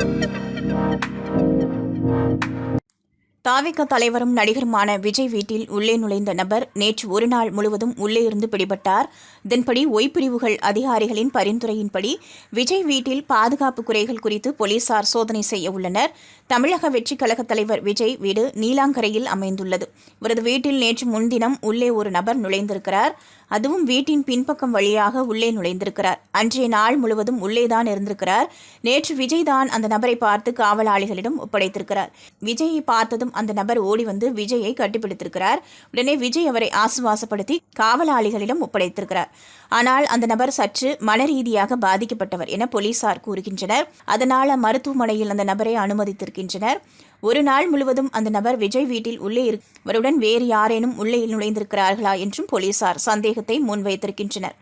Thank you. தாவிக தலைவரும் நடிகருமான விஜய் வீட்டில் உள்ளே நுழைந்த நபர் நேற்று ஒரு நாள் முழுவதும் உள்ளே இருந்து பிடிபட்டார். இதன்படி ஒய்பிரிவுகள் அதிகாரிகளின் பரிந்துரையின்படி விஜய் வீட்டில் பாதுகாப்பு குறைகள் குறித்து போலீசார் சோதனை செய்ய உள்ளனர். தமிழக வெற்றி கழக தலைவர் விஜய் வீடு நீலாங்கரையில் அமைந்துள்ளது. இவரது வீட்டில் நேற்று முன்தினம் உள்ளே ஒரு நபர் நுழைந்திருக்கிறார். அதுவும் வீட்டின் பின்பக்கம் வழியாக உள்ளே நுழைந்திருக்கிறார். அன்றைய நாள் முழுவதும் உள்ளேதான் இருந்திருக்கிறார். நேற்று விஜய் தான் அந்த நபரை பார்த்து காவலாளிகளிடம் ஒப்படைத்திருக்கிறார். விஜயை பார்த்ததும் அந்த நபர் ஓடி வந்து விஜயை கட்டிப்பிடித்திருக்கிறார். உடனே விஜய் அவரை ஆசுவாசப்படுத்தி காவலாளிகளிடம் ஒப்படைத்திருக்கிறார். ஆனால் அந்த நபர் சற்று மன ரீதியாக பாதிக்கப்பட்டவர் என போலீசார் கூறுகின்றனர். அதனால மருத்துவமனையில் அந்த நபரை அனுமதித்திருக்கின்றனர். ஒரு நாள் முழுவதும் அந்த நபர் விஜய் வீட்டில் உள்ளே இருவருடன் வேறு யாரேனும் உள்ளே நுழைந்திருக்கிறார்களா என்றும் போலீசார் சந்தேகத்தை முன்வைத்திருக்கின்றனர்.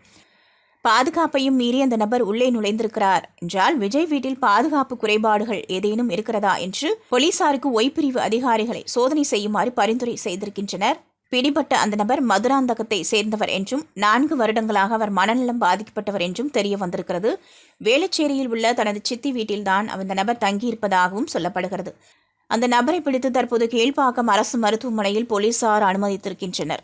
பாதுகாப்பையும் மீறி அந்த நபர் உள்ளே நுழைந்திருக்கிறார். என்றால் விஜய் வீட்டில் பாதுகாப்பு குறைபாடுகள் ஏதேனும் இருக்கிறதா என்று போலீசாருக்கு ஒய்பிரிவு அதிகாரிகளை சோதனை செய்யுமாறு பரிந்துரை செய்திருக்கின்றனர். பிடிபட்ட அந்த நபர் மதுராந்தகத்தை சேர்ந்தவர் என்றும் நான்கு வருடங்களாக அவர் மனநலம் பாதிக்கப்பட்டவர் என்றும் தெரிய வந்திருக்கிறது. வேளச்சேரியில் உள்ள தனது சித்தி வீட்டில்தான் அந்த நபர் தங்கியிருப்பதாகவும் சொல்லப்படுகிறது. அந்த நபரை பிடித்து தற்போது கீழ்ப்பாக்கம் அரசு மருத்துவமனையில் போலீசார் அனுமதித்திருக்கின்றனர்.